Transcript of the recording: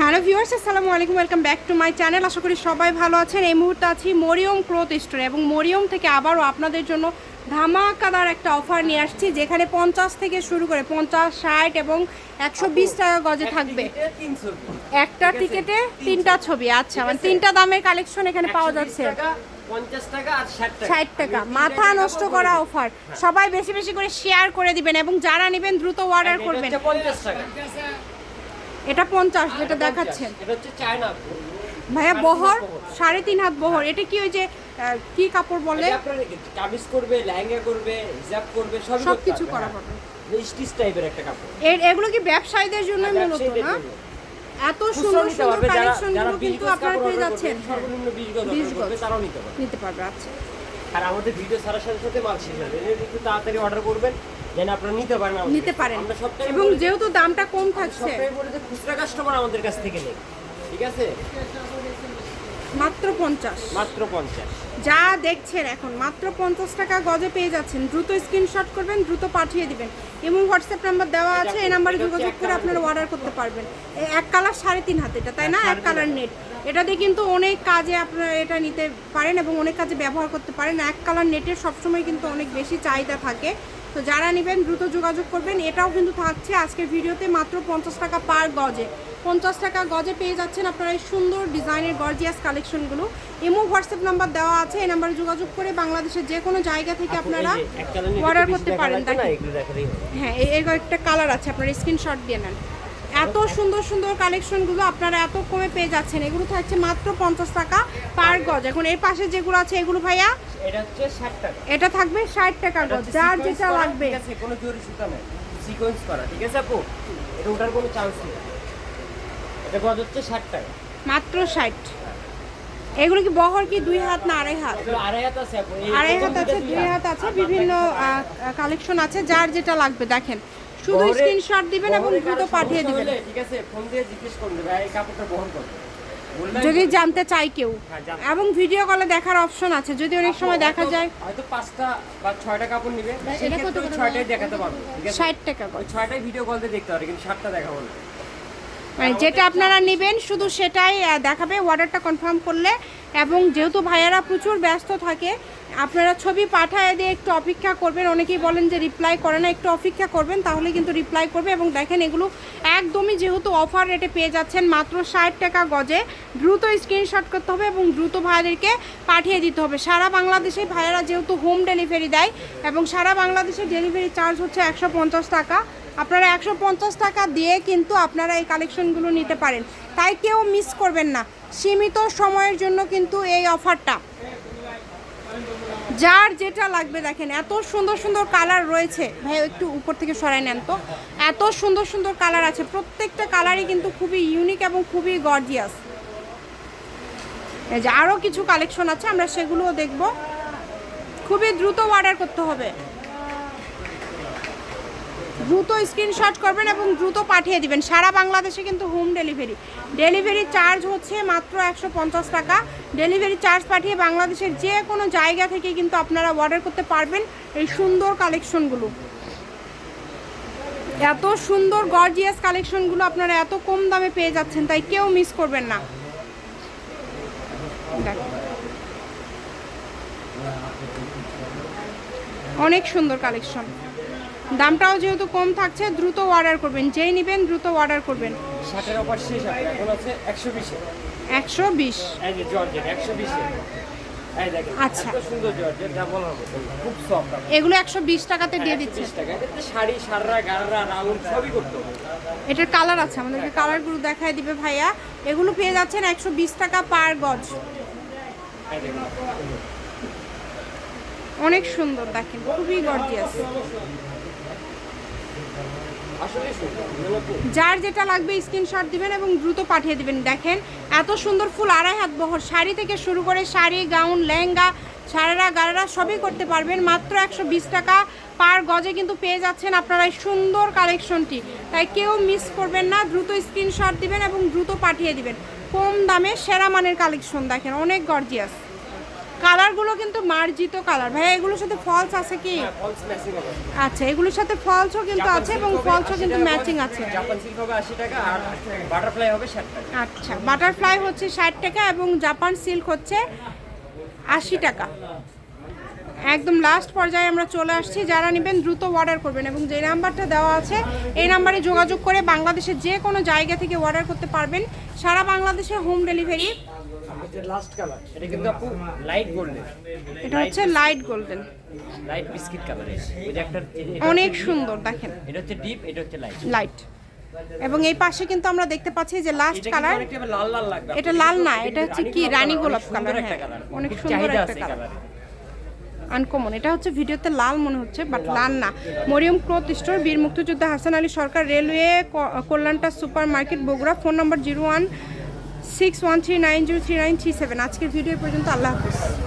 Hello viewers আসসালামু আলাইকুম welcome back to my channel. আশা করি সবাই ভালো আছেন। এই মুহূর্তে আছি মরিয়ম ক্লোথ স্টোরে এবং মরিয়ম থেকে আবারও আপনাদের জন্য ধামাকাদার একটা অফার নিয়ে আসছি যেখানে পঞ্চাশ থেকে শুরু করে পঞ্চাশ ষাট এবং একশো বিশ টাকা গজে থাকবে। একটা টিকেটে তিনটা ছবি। আচ্ছা মানে তিনটা দামের কালেকশন এখানে পাওয়া যাচ্ছে। ষাট টাকা। মাথা নষ্ট করা অফার সবাই বেশি বেশি করে শেয়ার করে দিবেন এবং যারা নেবেন দ্রুত অর্ডার করবেন। এটা পঞ্চাশ যেটা দেখাচ্ছেন। ভাইয়া বহর সাড়ে তিন হাত বহর। এটা কি ওই যে কি কাপড় বলে? কামিজ করবে লেহেঙ্গা করবে হিজাব করবে সব কিছু করা পাবে স্টিচ টাইপের একটা কাপড়। এর এগুলো কি ব্যবসায়ীদের জন্য মূলত না? এত সুন্দর সুন্দর যারা- কালেকশন কিন্তু আপনারা পেয়ে যাচ্ছেন। সর্বনিম্ন বিশ গজ বিশ গজ। তারাও নিতে পারবে। নিতে পারবে আচ্ছা। আর আমাদের ভিডিও ছাড়ার সাথে সাথে মাল শেষ হবে একটু তাড়াতাড়ি অর্ডার করবেন। যেন আপনারা নিতে পারেন নিতে পারেন। এবং যেহেতু দামটা কম থাকছে। খুচরা কাস্টমার আমাদের কাছ থেকে নেই। ঠিক আছে? মাত্র পঞ্চাশ। মাত্র পঞ্চাশ। যা দেখছেন এখন মাত্র পঞ্চাশ টাকা গজে পেয়ে যাচ্ছেন। দ্রুত স্ক্রিনশট করবেন দ্রুত পাঠিয়ে দিবেন। এবং হোয়াটসঅ্যাপ নাম্বার দেওয়া আছে এই নাম্বারে যোগাযোগ করে আপনারা অর্ডার করতে পারবেন। এক কালার সাড়ে তিন হাত এটা তাই না? এক কালার নেট এটা দিয়ে কিন্তু অনেক কাজে আপনারা এটা নিতে পারেন এবং অনেক কাজে ব্যবহার করতে পারেন। এক কালার নেটের সবসময় কিন্তু অনেক বেশি চাহিদা থাকে। তো যারা নেবেন দ্রুত যোগাযোগ করবেন। এটাও কিন্তু থাকছে আজকের ভিডিওতে মাত্র পঞ্চাশ টাকা পার গজে। পঞ্চাশ টাকা গজে পেয়ে যাচ্ছেন আপনারা এই সুন্দর ডিজাইনের গর্জিয়াস কালেকশনগুলো। এমও হোয়াটসঅ্যাপ নাম্বার দেওয়া আছে এই নাম্বারে যোগাযোগ করে বাংলাদেশের যে কোনো জায়গা থেকে আপনারা অর্ডার করতে পারেন। হ্যাঁ এই এর একটা কালার আছে আপনারা স্ক্রিনশট দিয়ে নেন। এত সুন্দর সুন্দর কালেকশনগুলো আপনারা এত কমে পেয়ে যাচ্ছেন। এগুলো থাকছে মাত্র পঞ্চাশ টাকা পার গজ। এখন এর পাশে যেগুলো আছে এগুলো ভাইয়া? এটা হচ্ছে ষাট টাকা। এটা থাকবে ষাট টাকা এটা গজ যার যেটা লাগবে। ঠিক আছে কোনো জরি সুতা নেই। সিকোয়েন্স করা ঠিক আছে আপু? এটা ওঠার কোনো চান্স নেই। এটা গজ হচ্ছে? ষাট টাকা। মাত্র ষাট। এগুলো কি বহর কি দুই হাত না আড়াই হাত? আড়াই হাত আছে আপু। আড়াই হাত আছে দুই হাত? আছে বিভিন্ন কালেকশন আছে। যার যেটা লাগবে দেখেন। শুধু স্ক্রিনশট দিবেন এবং দ্রুত পাঠিয়ে দিবেন। ঠিক আছে ফোন দিয়ে জিজ্ঞেস করবে ভাই এই কাপড়টা বহন করবে যদি জানতে চাই কেউ। হ্যাঁ, এবং ভিডিও কলে দেখার অপশন আছে। যদি অনেক সময় দেখা যায় হয়তো পাঁচটা বা ছয়টা কাপড় নিবে। সেটা কত ছয়টাই দেখাতে পারব ষাট টাকা ছয়টাই ভিডিও কলতে দেখতে পারবে কিন্তু ষাটটা দেখাবো না। যেটা আপনারা নেবেন, শুধু সেটাই দেখাবে অর্ডারটা কনফার্ম করলে। এবং যেহেতু ভাইয়ারা প্রচুর ব্যস্ত থাকে, আপনারা ছবি পাঠায় দিয়ে একটু অপেক্ষা করবেন। অনেকেই বলেন যে রিপ্লাই করে না, একটু অপেক্ষা করবেন, তাহলে কিন্তু রিপ্লাই করবে। এবং দেখেন, এগুলো একদমই যেহেতু অফার রেটে পেয়ে যাচ্ছেন, মাত্র ষাট টাকা গজে। দ্রুত স্ক্রিনশট করতে হবে এবং দ্রুত ভাইয়াদেরকে পাঠিয়ে দিতে হবে। সারা বাংলাদেশে ভাইয়ারা যেহেতু হোম ডেলিভারি দেয়, এবং সারা বাংলাদেশে ডেলিভারি চার্জ হচ্ছে একশো পঞ্চাশ টাকা। আপনারা একশো পঞ্চাশ টাকা দিয়ে কিন্তু আপনারা এই কালেকশনগুলো নিতে পারেন। তাই কেউ মিস করবেন না। সীমিত সময়ের জন্য কিন্তু এই অফারটা যার যেটা লাগবে দেখেন, এত সুন্দর সুন্দর কালার রয়েছে। ভাই একটু উপর থেকে সরাই নেন তো। এত সুন্দর সুন্দর কালার আছে। প্রত্যেকটা কালারই কিন্তু খুবই ইউনিক এবং খুবই গর্জিয়াস আরও কিছু কালেকশন আছে, আমরা সেগুলোও দেখব। খুবই দ্রুত অর্ডার করতে হবে। দ্রুত স্ক্রিনশট করবেন এবং দ্রুত পাঠিয়ে দিবেন। সারা বাংলাদেশে কিন্তু হোম ডেলিভারি ডেলিভারি চার্জ হচ্ছে মাত্র একশো পঞ্চাশ টাকা। ডেলিভারি চার্জ পাঠিয়ে বাংলাদেশের যে কোনো জায়গা থেকে কিন্তু আপনারা অর্ডার করতে পারবেন এই সুন্দর কালেকশনগুলো এত সুন্দর গর্জিয়াস কালেকশনগুলো আপনারা এত কম দামে পেয়ে যাচ্ছেন, তাই কেউ মিস করবেন না। অনেক সুন্দর কালেকশন দামটাও যেহেতু কম থাকছে দ্রুত অর্ডার করবেন। যেই নেবেন দ্রুত অর্ডার করবেন। ষাটের অফার শেষ এখন আছে একশো বিশে একশো বিশ। একশো বিশে আচ্ছা। এগুলো একশো বিশ টাকাতে দিয়ে দিচ্ছে। হবে। এটার কালার আছে আমাদেরকে কালারগুলো দেখায় দিবে ভাইয়া। এগুলো পেয়ে যাচ্ছেন একশো বিশ টাকা পার গজ। অনেক সুন্দর দেখেন খুবই গর্জিয়াস আসলে সুন্দর বুঝলেন আপু? যার যেটা লাগবে স্ক্রিনশট দিবেন এবং দ্রুত পাঠিয়ে দিবেন। দেখেন, এত সুন্দর ফুল, আড়াই হাত বহর শাড়ি থেকে শুরু করে শাড়ি, গাউন, লেহেঙ্গা, সারারা গারারা সবই করতে পারবেন। মাত্র একশো বিশ টাকা পার গজে কিন্তু পেয়ে যাচ্ছেন আপনারা এই সুন্দর কালেকশনটি তাই কেউ মিস করবেন না, দ্রুত স্ক্রিনশট দিবেন এবং দ্রুত পাঠিয়ে দিবেন। কম দামে সেরা মানের কালেকশন দেখেন, অনেক গর্জিয়াস কালারগুলো কিন্তু মার্জিত কালার ভাইয়া এগুলোর সাথে ফলস আছে কি? হবে। আচ্ছা এগুলোর সাথে ফলসও কিন্তু আছে এবং ফলসও কিন্তু ম্যাচিং আছে। জাপান সিল্ক হবে আশি টাকা আর বাটারফ্লাই হবে ষাট টাকা। আচ্ছা বাটারফ্লাই হচ্ছে ষাট টাকা এবং জাপান সিল্ক হচ্ছে আশি টাকা। একদম লাস্ট পর্যায়ে আমরা চলে আসছি। যারা নেবেন দ্রুত অর্ডার করবেন এবং যে নাম্বারটা দেওয়া আছে এই নাম্বারে যোগাযোগ করে বাংলাদেশের যে কোনো জায়গা থেকে অর্ডার করতে পারবেন। সারা বাংলাদেশের হোম ডেলিভারি লাস্ট কালার এটা কিন্তু আপু লাইট গোল্ডেন এটা হচ্ছে light golden light biscuit colour এটা একটা অনেক সুন্দর দেখেন। এটা হচ্ছে ডিপ এটা হচ্ছে লাইট লাইট এবং এই পাশে কিন্তু আমরা দেখতে পাচ্ছি যে লাস্ট কালার লাল লাল লাগবে। এটা লাল না এটা হচ্ছে কি রানী গোলাপ কালার হ্যাঁ। অনেক সুন্দর একটা কালার আনকমন এটা হচ্ছে ভিডিওতে লাল মনে হচ্ছে বাট লাল। না। মরিয়ম ক্লথ স্টোর বীর মুক্তিযোদ্ধা Hasan Ali Sarkar railway কল্যাণটা super market Bogura. Phone number zero one six one three nine zero three nine three seven আজকের ভিডিও পর্যন্ত আল্লাহ হাফিজ।